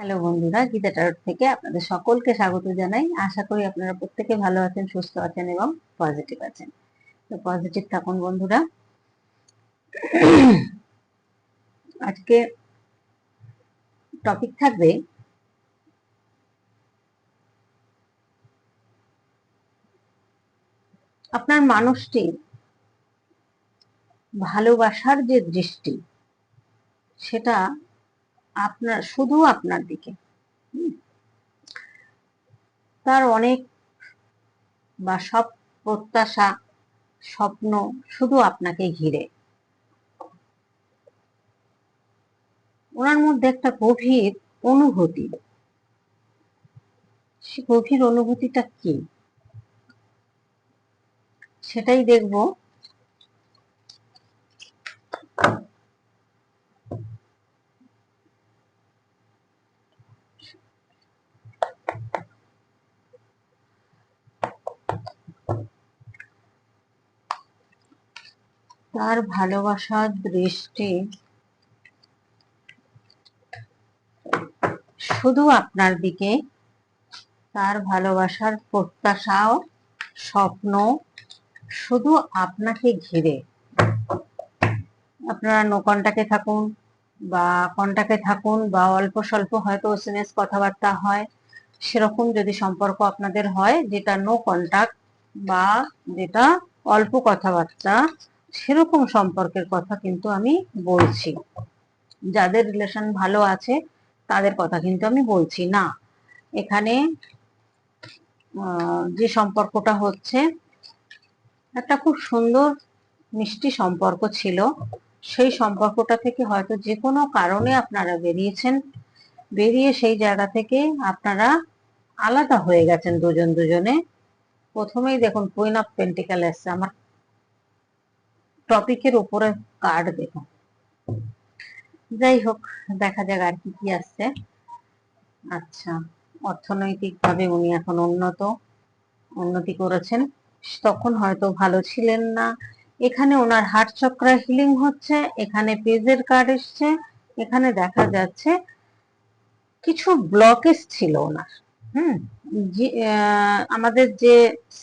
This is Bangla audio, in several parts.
হ্যালো বন্ধুরা, গীতা টারট থেকে আপনাদের সকলকে স্বাগত জানাই। আশা করি আপনারা প্রত্যেকে ভালো আছেন, সুস্থ আছেন এবং পজিটিভ আছেন। তো পজিটিভ থাকুন বন্ধুরা। আজকে টপিক থাকবে আপনার মানুষটি ভালোবাসার যে দৃষ্টি, সেটা আপনার, শুধু আপনার দিকে। তার অনেক বা সব প্রত্যাশা, স্বপ্ন শুধু আপনাকে ঘিরে। ওনার মধ্যে একটা গভীর অনুভূতি। সে গভীর অনুভূতিটা কি? সেটাই দেখব। তার ভালোবাসার দৃষ্টি শুধু আপনার দিকে, তার ভালোবাসার প্রত্যাশাও, স্বপ্ন শুধু আপনাকে ঘিরে। আপনারা নো থাকুন বা কন্টাক্টে থাকুন বা অল্প স্বল্প হয়তো এসএমএস কথাবার্তা হয়, সেরকম যদি সম্পর্ক আপনাদের হয়, যেটা নো কন্টাক্ট বা যেটা অল্প কথাবার্তা সেরকম সম্পর্কের কথা কিন্তু আমি বলছি। যাদের রিলেশন ভালো আছে, তাদের কথা কিন্তু আমি বলছি না। এখানে যে সম্পর্কটা হচ্ছে, একটা খুব সুন্দর মিষ্টি সম্পর্ক ছিল। সেই সম্পর্কটা থেকে হয়তো যে কোনো কারণে আপনারা বেরিয়েছেন। বেরিয়ে সেই জায়গা থেকে আপনারা আলাদা হয়ে গেছেন দুজন দুজনে। প্রথমেই দেখুন কুইন অফ পেন্টিক্যাল এসছে। আমার টপিকের উপরে কার্ড দেখুন যাই হোক দেখা যাক আর কি কি আসছে। আচ্ছা অর্থনৈতিক ভাবে উনি এখন উন্নত, উন্নতি করেছেন। তখন হয়তো ভালো ছিলেন না। এখানে ওনার হার্ট চক্রা হিলিং হচ্ছে, এখানে পেজের কার্ড এসছে, এখানে দেখা যাচ্ছে কিছু ব্লকেজ ছিল ওনার। হুম আমাদের যে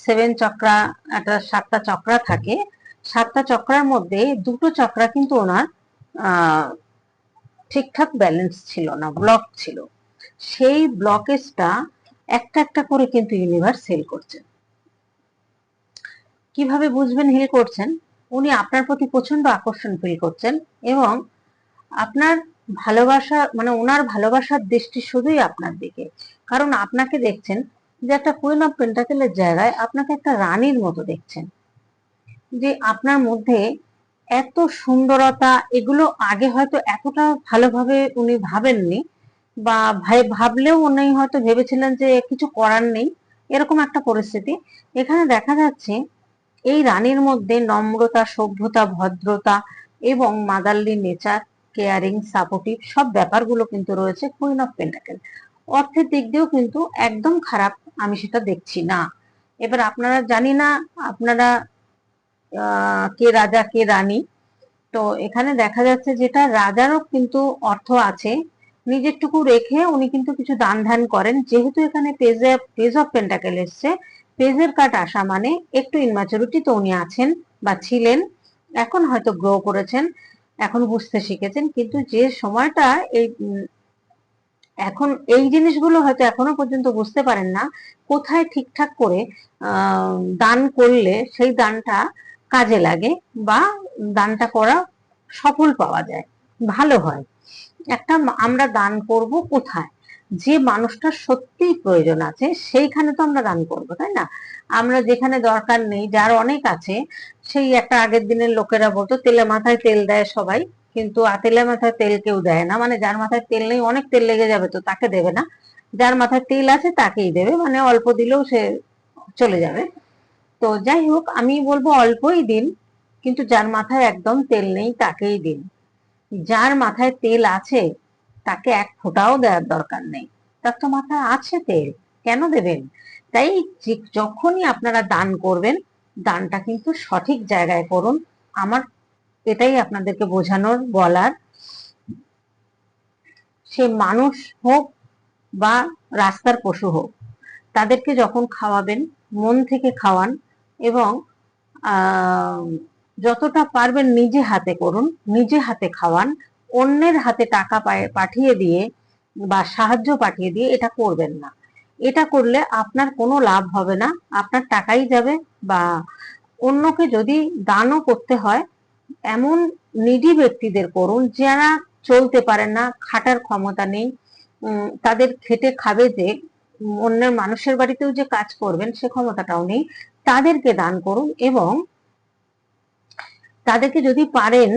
সেভেন চক্রা, একটা সাতটা চক্রা থাকে সাতটা চক্রার মধ্যে দুটো চক্রা কিন্তু ওনার ঠিকঠাক ব্যালেন্স ছিল না ব্লক ছিল। সেই ব্লকেজটা একটা একটা করে কিন্তু ইউনিভার্স হিল করছে। কীভাবে বুঝবেন হিল করছেন? উনি আপনার প্রতি প্রচণ্ড আকর্ষণ ফিল করছেন এবং আপনার ভালোবাসা মানে ওনার ভালোবাসার দৃষ্টি শুধুই আপনার দিকে। কারণ আপনাকে দেখছেন যে একটা কুইন অফ পেন্টাকেলের জায়গায় আপনাকে একটা রানীর মতো দেখছেন। যে আপনার মধ্যে এত সুন্দরতা, এগুলো আগে হয়তো এতটা ভালোভাবে উনি ভাবেননি বা ভাই ভাবলেও উনি হয়তো ভেবেছিলেন যে কিছু করার নেই, এরকম একটা পরিস্থিতি। এখানে দেখা যাচ্ছে এই রানীর মধ্যে নম্রতা, সভ্যতা, ভদ্রতা এবং মাদারলি নেচার, কেয়ারিং, সাপোর্টিভ সব ব্যাপারগুলো কিন্তু রয়েছে কুইন অফ পেন্টাকেল। অর্থের দিক দিয়েও কিন্তু একদম খারাপ, আমি সেটা দেখছি না। এবার আপনারা জানি না, আপনারা কে রাজা, কে রানী। তো এখানে দেখা যাচ্ছে যেটা, রাজারও কিন্তু অর্থ আছে। নিজেরটুকু রেখে উনি কিন্তু কিছু দান ধ্যান করেন। যেহেতু এখানে পেজে পেজ অফ পেন্টাকেল এসছে পেজের কাট আসা মানে একটু ইনম্যাচুরিটি তো উনি আছেন বা ছিলেন, এখন হয়তো গ্রো করেছেন, এখন বুঝতে শিখেছেন। কিন্তু যে সময়টা এই এখন এই জিনিসগুলো হয়তো এখনও পর্যন্ত বুঝতে পারেন না। কোথায় ঠিকঠাক করে দান করলে সেই দানটা কাজে লাগে বা দানটা করা সফল পাওয়া যায়, ভালো হয়। একটা আমরা দান করব কোথায়? যে মানুষটার সত্যিই প্রয়োজন আছে, সেইখানে তো আমরা দান করব, তাই না? আমরা যেখানে দরকার নেই, যার অনেক আছে, সেই একটা আগের দিনের লোকেরা বলতো, তেলে মাথায় তেল দেয় সবাই। কিন্তু আতেলে মাথায় তেল কেউ দেয় না। মানে যার মাথায় তেল নেই, অনেক তেল লেগে যাবে তো তাকে দেবে না। যার মাথায় তেল আছে তাকেই দেবে। মানে অল্প দিলেও সে চলে যাবে। তো যাই হোক, আমি বলব অল্পই দিন, কিন্তু যার মাথায় একদম তেল নেই তাকেই দিন। যার মাথায় তেল আছে, তাকে এক ফোঁটাও দেওয়ার দরকার নেই। তার তো মাথায় আছে তেল, কেন দেবেন? তাই যখনই আপনারা দান করবেন, দানটা কিন্তু সঠিক জায়গায় করুন। আমার এটাই আপনাদেরকে বোঝানোর, বলার। সে মানুষ হোক বা রাস্তার পশু হোক, তাদেরকে যখন খাওয়াবেন, মন থেকে খাওয়ান এবং যতটা পারবেন নিজে হাতে করুন, নিজে হাতে খাওয়ান, অন্যের হাতে টাকা পাঠিয়ে দিয়ে বা সাহায্য পাঠিয়ে দিয়ে এটা করবেন না। এটা করলে আপনার কোনো লাভ হবে না, আপনার টাকাই যাবে বা অন্যকে যদি দানও করতে হয়, এমন নিডি ব্যক্তিদের করুন যারা চলতে পারেন না, খাটার ক্ষমতা নেই তাদের খেটে খাবে যে, অন্যের মানুষের বাড়িতেও যে কাজ করবেন সে ক্ষমতাটাও নেই তাদেরকে দান করুন এবং তাদেরকে যদি পারেন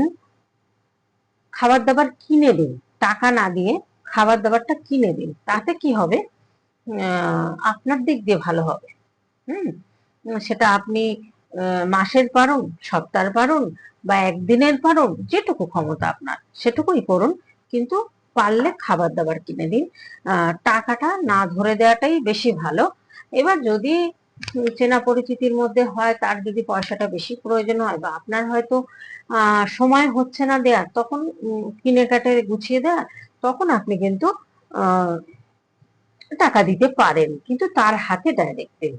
খাবার দাবার কিনে দিন, টাকা না দিয়ে খাবার দাবারটা কিনে দিন, তাতে কি হবে? আপনার দিক দিয়ে ভালো হবে। হুম? সেটা আপনি মাসের পারুন, সপ্তাহের পারুন বা একদিনের পারুন, যেটুকু ক্ষমতা আপনার, সেটুকুই করুন। কিন্তু পারলে খাবার দাবার কিনে দিন। টাকাটা না ধরে দেওয়াটাই বেশি ভালো। এবার যদি চেনা পরিচিতির মধ্যে হয়, তার যদি পয়সাটা বেশি প্রয়োজন হয় বা আপনার হয়তো সময় হচ্ছে না দেয়ার, তখন কিনে কাটে গুছিয়ে দেওয়ার তখন আপনি কিন্তু টাকা দিতে পারেন। কিন্তু তার হাতে ডাইরেক্ট দিন।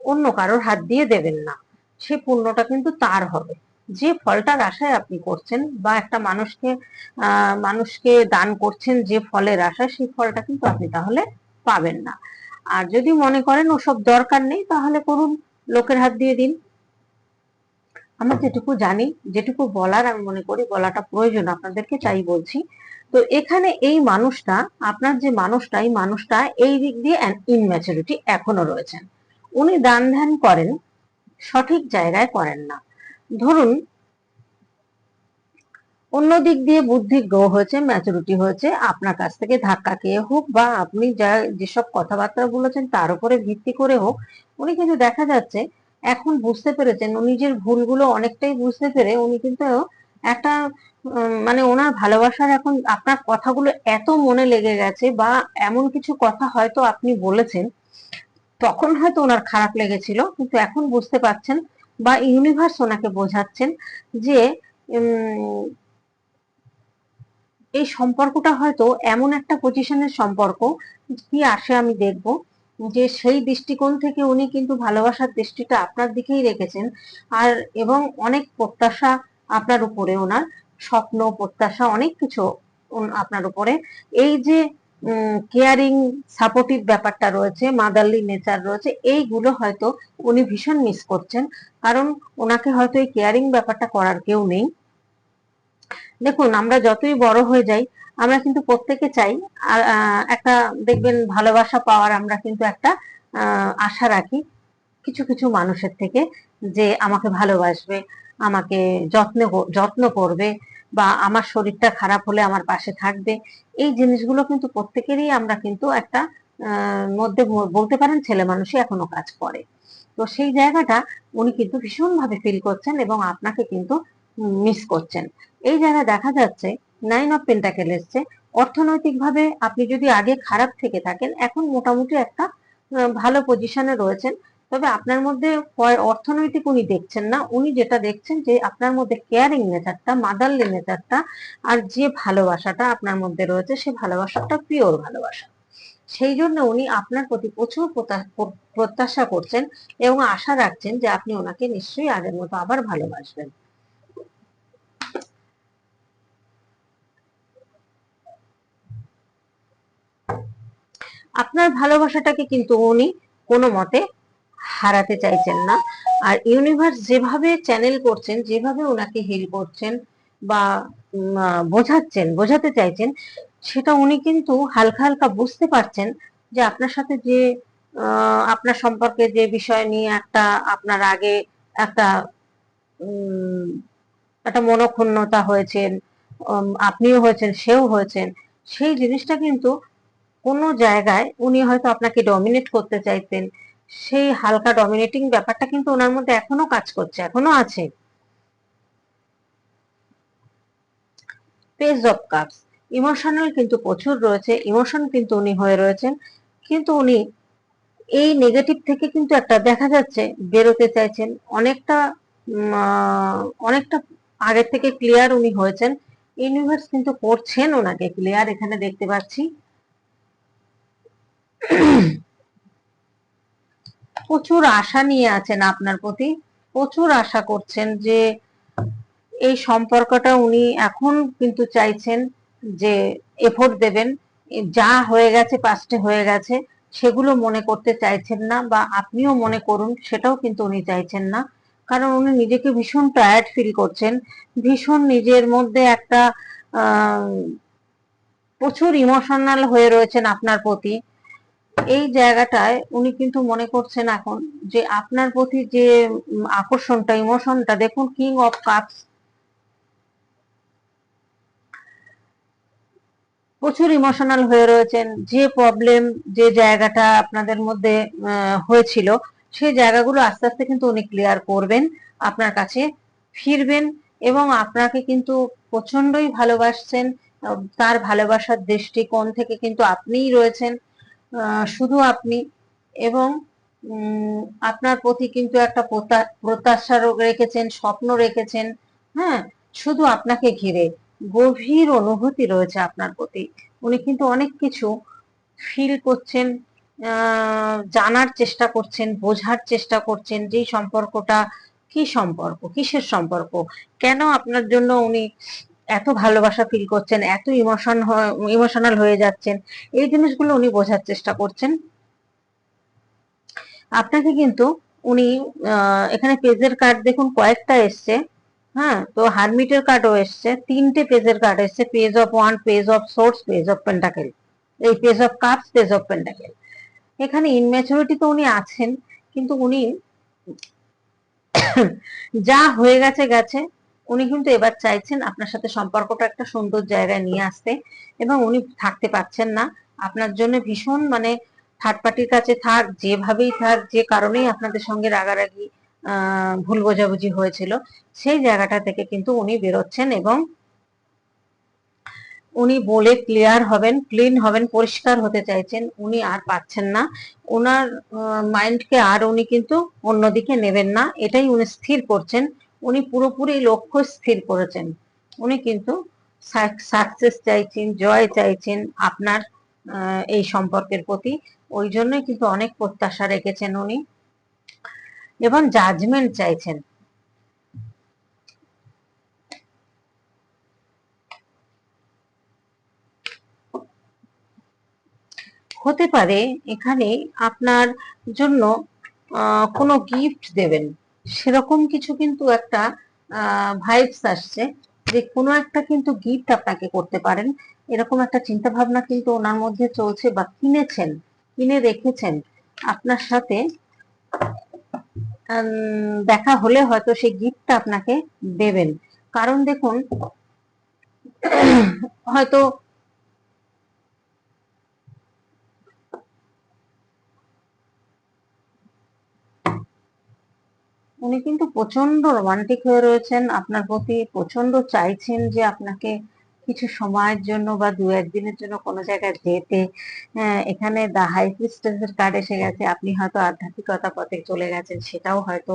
অন্য কারোর হাত দিয়ে দেবেন না। সে পুণ্যটা কিন্তু তার হবে। যে ফলটার আশায় আপনি করছেন বা একটা মানুষকে মানুষকে দান করছেন যে ফলের আশায়, সেই ফলটা কিন্তু আপনি তাহলে পাবেন না। আর যদি মনে করেন ওসব দরকার নেই তাহলে করুন লোকের হাত দিয়ে দিন। আমরা যেটুকু জানি যেটুকু বলার আমি মনে করি বলাটা প্রয়োজন আপনাদেরকে চাই বলছি। তো এখানে এই মানুষটা আপনার যে মানুষটা এই মানুষটা এই দিক দিয়ে ইনম্যাচুরিটি এখনও রয়েছেন। উনি দান ধ্যান করেন সঠিক জায়গায় করেন না। ধরুন অন্য দিক দিয়ে বুদ্ধি গ্রো হয়েছে ম্যাচুরিটি হয়েছে, আপনার কাছ থেকে ধাক্কা খেয়ে হোক বা আপনি যা, যেসব কথাবার্তা বলেছেন তার উপরে ভিত্তি করে হোক, উনি কিন্তু দেখা যাচ্ছে এখন বুঝতে পেরেছেন উনি নিজের ভুলগুলো অনেকটাই বুঝতে পেরে উনি কিন্তু একটা মানে ওনার ভালোবাসার এখন আপনার কথাগুলো এত মনে লেগে গেছে বা এমন কিছু কথা হয়তো আপনি বলেছেন, তখন হয়তো ওনার খারাপ লেগেছিল, কিন্তু এখন বুঝতে পারছেন বা ইউনিভার্স ওনাকে বোঝাচ্ছেন যে এই সম্পর্কটা হয়তো এমন একটা পজিশনের সম্পর্ক কি আসে আমি দেখব। যে সেই দৃষ্টিকোণ থেকে উনি কিন্তু ভালোবাসার দৃষ্টিটা আপনার দিকেই রেখেছেন আর এবং অনেক প্রত্যাশা আপনার উপরে ওনার, স্বপ্ন, প্রত্যাশা, অনেক কিছু আপনার উপরে। এই যে কেয়ারিং সাপোর্টিভ ব্যাপারটা রয়েছে মাদারলি নেচার রয়েছে, এইগুলো হয়তো উনি ভীষণ মিস করছেন। কারণ ওনাকে হয়তো এই কেয়ারিং ব্যাপারটা করার কেউ নেই। দেখুন, আমরা যতই বড় হয়ে যাই, আমরা কিন্তু প্রত্যেকে চাই একটা দেখবেন ভালোবাসা পাওয়ার আমরা কিন্তু একটা আশা রাখি কিছু কিছু মানুষের থেকে যে আমাকে ভালোবাসবে, আমাকে যত্ন যত্ন করবে বা আমার শরীরটা খারাপ হলে আমার পাশে থাকবে। এই জিনিসগুলো কিন্তু প্রত্যেকেরই আমরা কিন্তু একটা মধ্যে বলতে পারেন ছেলে মানুষই এখনও কাজ করে। তো সেই জায়গাটা উনি কিন্তু ভীষণ ভাবে ফিল করছেন এবং আপনাকে কিন্তু মিস করছেন। এই জায়গায় দেখা যাচ্ছে নাইন অফ পেন্টাকেল এসছে। অর্থনৈতিকভাবে আপনি যদি আগে খারাপ থেকে থাকেন, এখন মোটামুটি একটা ভালো পজিশনে রয়েছেন। তবে আপনার মধ্যে অর্থনৈতিক উনি দেখছেন না, উনি যেটা দেখছেন যে আপনার মধ্যে কেয়ারিং নেচারটা মাদারলি নেচারটা আর যে ভালোবাসাটা আপনার মধ্যে রয়েছে, সে ভালোবাসাটা পিওর ভালোবাসা। সেই জন্য উনি আপনার প্রতি প্রচুর প্রতা- প্রত্যাশা করছেন এবং আশা রাখছেন যে আপনি ওনাকে নিশ্চয়ই আগের মতো আবার ভালোবাসবেন। আপনার ভালোবাসাটাকে কিন্তু উনি কোনো মতে হারাতে চাইছেন না। আর ইউনিভার্স যেভাবে চ্যানেল করছেন, যেভাবে ওনাকে হিল করছেন বা বোঝাচ্ছেন, বোঝাতে চাইছেন, সেটা উনি কিন্তু হালকা হালকা বুঝতে পারছেন যে আপনার সাথে যে আপনার সম্পর্কে যে বিষয় নিয়ে একটা আপনার আগে একটা একটা মনোক্ষুণ্ণতা হয়েছেন আপনিও হয়েছেন, সেও হয়েছেন, সেই জিনিসটা কিন্তু কোনো জায়গায় উনি হয়তো আপনাকে ডমিনেট করতে চাইতেন, সেই হালকা ডমিনেটিং ব্যাপারটা কিন্তু ওনার মধ্যে এখনও কাজ করছে, এখনও আছে। পেজ অফ কাপস ইমোশনাল কিন্তু প্রচুর রয়েছে ইমোশন কিন্তু উনি হয়ে রয়েছেন, কিন্তু উনি এই নেগেটিভ থেকে কিন্তু একটা দেখা যাচ্ছে, বেরোতে চাইছেন, অনেকটা অনেকটা আগের থেকে ক্লিয়ার উনি হয়েছেন ইউনিভার্স কিন্তু করছেন ওনাকে ক্লিয়ার এখানে দেখতে পাচ্ছি। প্রচুর আশা নিয়ে আছেন আপনার প্রতি। প্রচুর আশা করছেন যে এই সম্পর্কটা উনি এখন কিন্তু চাইছেন যে এফোর্ট দেবেন। যা হয়ে গেছে পাস্টে হয়ে গেছে, সেগুলো মনে করতে চাইছেন না বা আপনিও মনে করুন, সেটাও কিন্তু উনি চাইছেন না। কারণ উনি নিজেকে ভীষণ টায়ার্ড ফিল করছেন। ভীষণ নিজের মধ্যে একটা প্রচুর ইমোশনাল হয়ে রয়েছেন আপনার প্রতি। এই জায়গাটায় উনি কিন্তু মনে করছেন এখন যে আপনার প্রতি যে আকর্ষণটা ইমোশনটা দেখুন কিং অফ কাপস প্রচুর ইমোশনাল হয়ে রয়েছেন। যে প্রবলেম যে জায়গাটা আপনাদের মধ্যে হয়েছিল, সেই জায়গাগুলো আস্তে আস্তে কিন্তু উনি ক্লিয়ার করবেন, আপনার কাছে ফিরবেন এবং আপনাকে কিন্তু প্রচন্ডই ভালোবাসছেন। তার ভালোবাসার দৃষ্টিকোণ থেকে কিন্তু আপনিই রয়েছেন। শুধু আপনি এবং আপনার প্রতি কিন্তু একটা প্রত্যাশা রেখেছেন, স্বপ্ন রেখেছেন হ্যাঁ? শুধু আপনাকে ঘিরে গভীর অনুভূতি রয়েছে আপনার প্রতি। উনি কিন্তু অনেক কিছু ফিল করছেন জানার চেষ্টা করছেন, বোঝার চেষ্টা করছেন যে সম্পর্কটা কি সম্পর্ক, কিসের সম্পর্ক? কেন আপনার জন্য উনি এত ভালোবাসা ফিল করছেন, এত ইমোশন ইমোশনাল হয়ে যাচ্ছেন, এই জিনিসগুলো উনি বোঝার চেষ্টা করছেন। আপনাকে কিন্তু উনি এখানে পেজের কার্ড দেখুন, কয়েকটা এসছে হ্যাঁ তো হারমিটের কার্ডও এসছে, তিনটে পেজের কার্ড এসছে page of one page of source page of pentacle এই page of cups page of pentacle এখানে ইনম্যাচুরিটি তো উনি আছেন, কিন্তু উনি যা হয়ে গেছে গেছে উনি কিন্তু এবার চাইছেন আপনার সাথে সম্পর্কটা একটা সুন্দর জায়গায় নিয়ে আসতে এবং উনি থাকতে পারছেন না। আপনার জন্য ভীষণ মানে থার্ড পার্টির কাছে থাক, যেভাবেই থাক, যে কারণেই আপনাদের সঙ্গে রাগারাগি ভুল বোঝাবুঝি হয়েছিল, সেই জায়গাটা থেকে কিন্তু উনি বেরোচ্ছেন এবং উনি বলে ক্লিয়ার হবেন ক্লিন হবেন, পরিষ্কার হতে চাইছেন, উনি আর পাচ্ছেন না। ওনার মাইন্ডকে আর উনি কিন্তু অন্যদিকে নেবেন না। এটাই উনি স্থির করছেন। উনি পুরোপুরি লক্ষ্য স্থির করেছেন। উনি কিন্তু সাকসেস চাইছেন, জয় চাইছেন আপনার এই সম্পর্কের প্রতি। ওই জন্যই কিন্তু অনেক প্রত্যাশা রেখেছেন উনি। এবং জাজমেন্ট চাইছেন। হতে পারে এখানে আপনার জন্য কোনো গিফট দেবেন। সেরকম কিছু কিন্তু একটা ভাইবস আসছে যে কোনো একটা কিন্তু গিফট আপনাকে করতে পারেন। এরকম একটা চিন্তা ভাবনা কিন্তু ওনার মধ্যে চলছে বা কিনেছেন, কিনে রেখেছেন। আপনার সাথে দেখা হলে হয়তো সেই গিফটটা আপনাকে দেবেন। কারণ দেখুন, হয়তো উনি কিন্তু প্রচণ্ড রোমান্টিক হয়ে রয়েছেন। আপনার প্রতি প্রচণ্ড চাইছেন যে আপনাকে কিছু সময়ের জন্য বা দু একদিনের জন্য কোনো জায়গায় যেতে। এখানে দা হাই প্রিস্টেসের কার্ড এসে গেছে। আপনি হয়তো আধ্যাত্মিকতা পথে চলে গেছেন, সেটাও হয়তো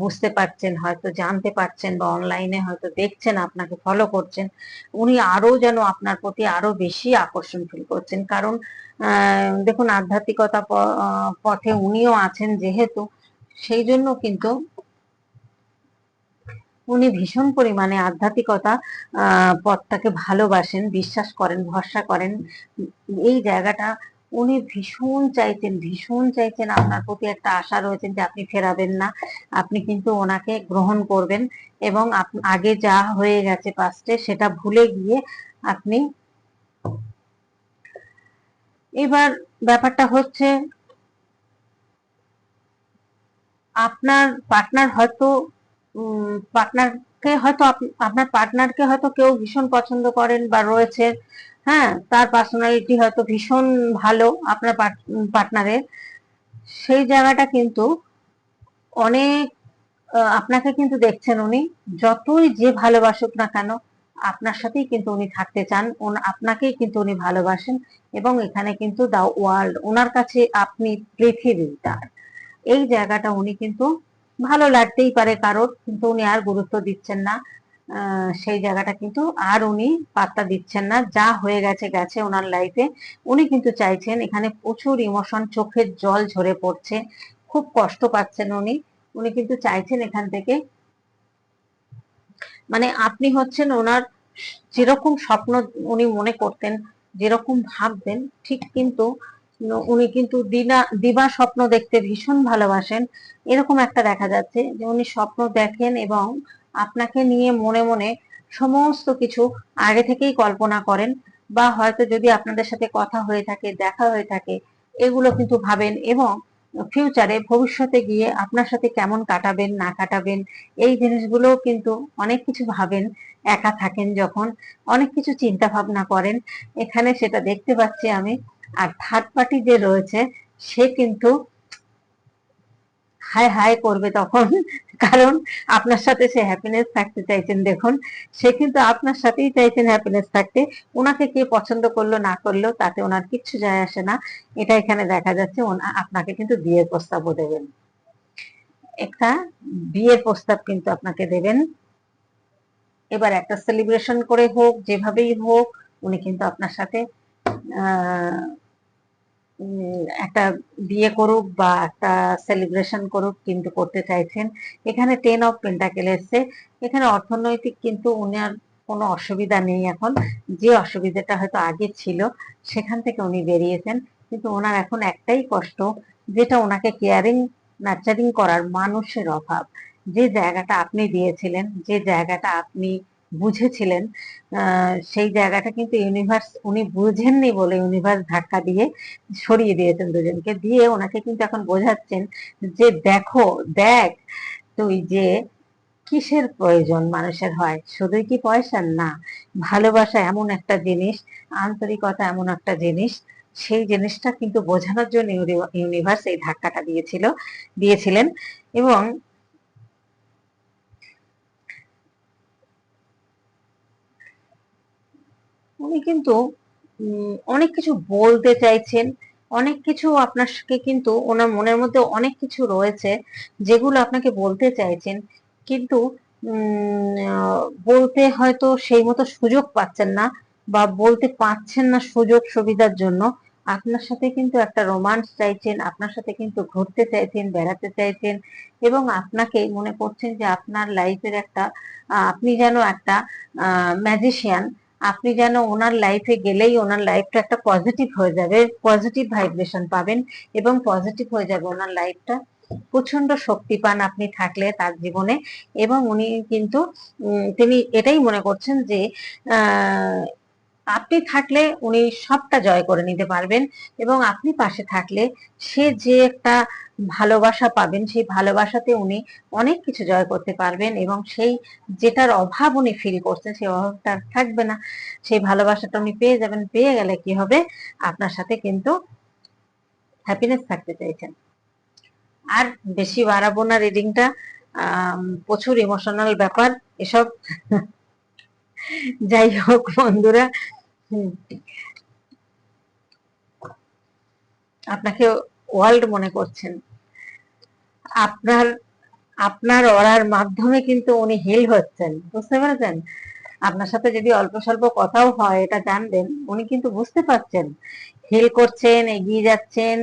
বুঝতে পারছেন, হয়তো জানতে পারছেন বা অনলাইনে হয়তো দেখছেন, আপনাকে ফলো করছেন। উনি আরও যেন আপনার প্রতি আরও বেশি আকর্ষণ ফিল করছেন। কারণ দেখুন আধ্যাত্মিকতা পথে উনিও আছেন যেহেতু, সেই জন্য কিন্তু উনি ভীষণ পরিমাণে আধ্যাত্মিকতা পথটাকে ভালোবাসেন, বিশ্বাস করেন, ভরসা করেন। এই জায়গাটা উনি ভীষণ চাইছেন ভীষণ চাইছেন আপনার প্রতি একটা আশা রয়েছেন যে আপনি ফেরাবেন না। আপনি কিন্তু ওনাকে গ্রহণ করবেন এবং আগে যা হয়ে গেছে পাস্টে সেটা ভুলে গিয়ে আপনি এবার ব্যাপারটা হচ্ছে আপনার পার্টনার হয়তো পার্টনারকে হয়তো আপনার পার্টনারকে হয়তো কেউ ভীষণ পছন্দ করেন বা রয়েছে হ্যাঁ? তার পার্সোনালিটি হয়তো ভীষণ ভালো আপনার পার্টনারের সেই জায়গাটা কিন্তু অনেক আপনাকে কিন্তু দেখছেন উনি। যতই যে ভালোবাসুক না কেন, আপনার সাথেই কিন্তু উনি থাকতে চান। আপনাকেই কিন্তু উনি ভালোবাসেন এবং এখানে কিন্তু দা ওয়ার্ল্ড ওনার কাছে আপনি পৃথিবী তার। এই জায়গাটা উনি কিন্তু ভালো লাগতেই পারে কারোর, কিন্তু উনি আর গুরুত্ব দিচ্ছেন না। সেই জায়গাটা কিন্তু আর উনি পাত্তা দিচ্ছেন না। যা হয়ে গেছে গেছে ওনার লাইফে উনি কিন্তু চাইছেন এখানে প্রচুর ইমোশন চোখের জল ঝরে পড়ছে। খুব কষ্ট পাচ্ছেন উনি। উনি কিন্তু চাইছেন এখান থেকে। মানে আপনি হচ্ছেন ওনার যেরকম স্বপ্ন উনি মনে করতেন, যেরকম ভাবতেন, ঠিক কিন্তু উনি কিন্তু দিনা দিবা স্বপ্ন দেখতে ভীষণ ভালোবাসেন। এরকম একটা দেখা যাচ্ছে যে উনি স্বপ্ন দেখেন এবং আপনাকে নিয়ে মনে মনে সমস্ত কিছু আগে থেকেই কল্পনা করেন বা হয়তো যদি আপনাদের সাথে কথা হয়ে থাকে, দেখা হয়ে থাকে, এগুলো কিন্তু ভাবেন এবং ফিউচারে ভবিষ্যতে গিয়ে আপনার সাথে কেমন কাটাবেন, না কাটাবেন, এই জিনিসগুলো কিন্তু অনেক কিছু ভাবেন, একা থাকেন যখন, অনেক কিছু চিন্তা ভাবনা করেন। এখানে সেটা দেখতে পাচ্ছি আমি। আর থার্ড পার্টি যে রয়েছে, সে কিন্তু হাই হাই করবে তখন। কারণ আপনার সাথে সে হ্যাপিনেস থাকতে চাইছেন, দেখুন। সে কিন্তু আপনার সাথেই চাইছেন হ্যাপিনেস থাকতে। ওনাকে কে পছন্দ করল, না করল, তাতে ওনার কিচ্ছু যায় আসে না। এটা এখানে দেখা যাচ্ছে আপনাকে কিন্তু বিয়ের প্রস্তাবও দেবেন। একটা বিয়ের প্রস্তাব কিন্তু আপনাকে দেবেন। এবার একটা সেলিব্রেশন করে হোক, যেভাবেই হোক, উনি কিন্তু আপনার সাথে, আহ একটা বিয়ে করুক বা একটা সেলিব্রেশন করুক কিন্তু করতে চাইছেন। এখানে টেন অফ পেন্টাকেল এসছে। এখানে অর্থনৈতিক কিন্তু উনার কোনো অসুবিধা নেই এখন। যে অসুবিধাটা হয়তো আগে ছিল, সেখান থেকে উনি বেরিয়েছেন। কিন্তু ওনার এখন একটাই কষ্ট, যেটা ওনাকে কেয়ারিং নার্চারিং করার মানুষের অভাব। যে জায়গাটা আপনি দিয়েছিলেন, যে জায়গাটা আপনি বুঝেছিলেন সেই জায়গাটা কিন্তু ইউনিভার্স উনি বুঝেননি বলে ইউনিভার্স ধাক্কা দিয়ে সরিয়ে দিয়েছেন দুজনকে। দিয়ে ওনাকে কিন্তু এখন বোঝাচ্ছেন যে দেখো, দেখ তুই যে কিসের প্রয়োজন মানুষের হয়? শুধুই কি পয়সার না। ভালোবাসা এমন একটা জিনিস, আন্তরিকতা এমন একটা জিনিস, সেই জিনিসটা কিন্তু বোঝানোর জন্য ইউনিভার্স এই ধাক্কাটা দিয়েছিল, দিয়েছিলেন এবং উনি কিন্তু অনেক কিছু বলতে চাইছেন। অনেক কিছু আপনাকে কিন্তু ওনার মনের মধ্যে অনেক কিছু রয়েছে যেগুলো আপনাকে বলতে চাইছেন। কিন্তু বলতে হয়তো সেই মতো সুযোগ পাচ্ছেন না বা বলতে পারছেন না সুযোগ সুবিধার জন্য। আপনার সাথে কিন্তু একটা রোমান্স চাইছেন, আপনার সাথে কিন্তু ঘুরতে চাইছেন, বেড়াতে চাইছেন এবং আপনাকে মনে করছেন যে আপনার লাইফের একটা আপনি যেন একটা ম্যাজিশিয়ান আপনি যেন ওনার লাইফে গেলেই ওনার লাইফটা একটা পজিটিভ হয়ে যাবে পজিটিভ ভাইব্রেশন পাবেন এবং পজিটিভ হয়ে যাবে ওনার লাইফটা প্রচণ্ড শক্তি পান আপনি থাকলে তার জীবনে এবং উনি কিন্তু তিনি এটাই মনে করছেন যে আপনি থাকলে উনি সবটা জয় করে নিতে পারবেন এবং আপনি পাশে থাকলে সে যে একটা ভালোবাসা পাবেন, সেই ভালোবাসাতে উনি অনেক কিছু জয় করতে পারবেন এবং সেই যেটার অভাব উনি ফিল করছেন, সেই অভাবটা থাকবে না। সেই ভালোবাসাটা উনি পেয়ে যাবেন, পেয়ে গেলে কি হবে? আপনার সাথে কিন্তু হ্যাপিনেস থাকতে চাইছেন। আর বেশি বাড়াবো না রিডিংটা প্রচুর ইমোশনাল ব্যাপার, এসব। যাই হোক বন্ধুরা আপনাকে ওয়ার্ল্ড মনে করছেন। আপনার আপনার অরার মাধ্যমে কিন্তু উনি হিল হচ্ছেন, বুঝতে পেরেছেন? আপনার সাথে যদি অল্প স্বল্প কথাও হয়, এটা জানবেন, উনি কিন্তু বুঝতে পারছেন। হিল করছেন, এগিয়ে যাচ্ছেন,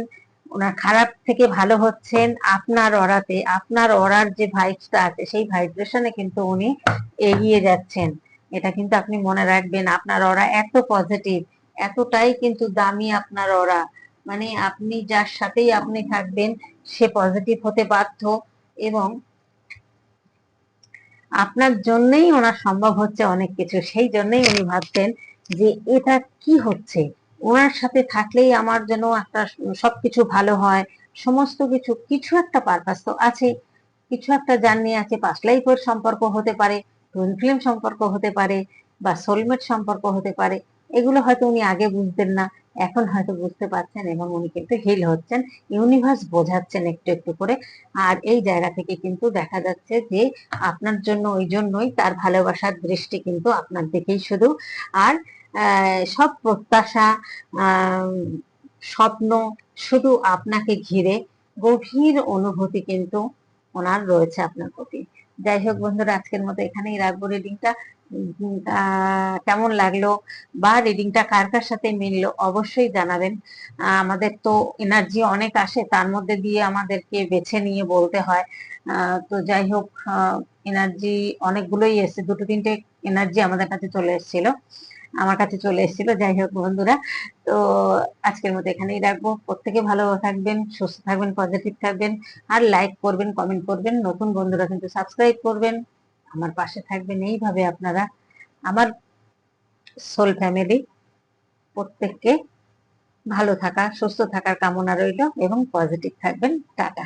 ওনার খারাপ থেকে ভালো হচ্ছেন, আপনার অরাতে, আপনার অরার যে ভাইবসটা আছে, সেই ভাইব্রেশনে কিন্তু উনি এগিয়ে যাচ্ছেন। এটা কিন্তু আপনি মনে রাখবেন, আপনার অরা এত পজিটিভ এতটাই কিন্তু দামি আপনার অরা মানে আপনি যার সাথেই আপনি থাকবেন, সে পজিটিভ হতে বাধ্য এবং আপনার জন্যই ওনার সম্ভব হচ্ছে অনেক কিছু। সেই জন্যই উনি ভাবছেন যে এটা কি হচ্ছে? ওনার সাথে থাকলেই আমার যেন একটা সবকিছু ভালো হয়, সমস্ত কিছু কিছু একটা পারপাস তো আছে কিছু একটা জার্নি আছে পাস লাইফের সম্পর্ক হতে পারে। টুইন ফিল্ম সম্পর্ক হতে পারে বা সোলমেট সম্পর্ক হতে পারে, এগুলো হয়তো উনি আগে বুঝতেন না, এখন হয়তো বুঝতে পারছেন এবং উনি কিন্তু হিল হচ্ছেন ইউনিভার্স বোঝাচ্ছেন একটু একটু করে। আর এই জায়গা থেকে কিন্তু দেখা যাচ্ছে যে আপনার জন্য ওই জন্যই তার ভালোবাসার দৃষ্টি কিন্তু আপনার দিকেই শুধু। আর সব প্রত্যাশা স্বপ্ন শুধু আপনাকে ঘিরে গভীর অনুভূতি কিন্তু ওনার রয়েছে আপনার প্রতি। যাই হোক বন্ধুরা, আজকের মতো এখানেই রাখব। রিডিংটা কেমন লাগল বা রিডিংটা কার কার সাথে মিললো অবশ্যই জানাবেন। আমাদের তো এনার্জি অনেক আসে, তার মধ্যে দিয়ে আমাদেরকে বেছে নিয়ে বলতে হয়। তো যাই হোক এনার্জি অনেকগুলোই এসছে, দুটো তিনটে এনার্জি আমাদের কাছে চলে এসেছিল। আমার কাছে চলে এসেছিল, যাই হোক বন্ধুরা। তো আজকের মতো এখানেই রাখব। প্রত্যেকে ভালো থাকবেন, সুস্থ থাকবেন পজিটিভ থাকবেন, আর লাইক করবেন কমেন্ট করবেন। নতুন বন্ধুরা কিন্তু সাবস্ক্রাইব করবেন। আমার পাশে থাকবেন এইভাবে আপনারা। আমার সোল ফ্যামিলি প্রত্যেককে ভালো থাকা, সুস্থ থাকার কামনা রইল এবং পজিটিভ থাকবেন। টাটা।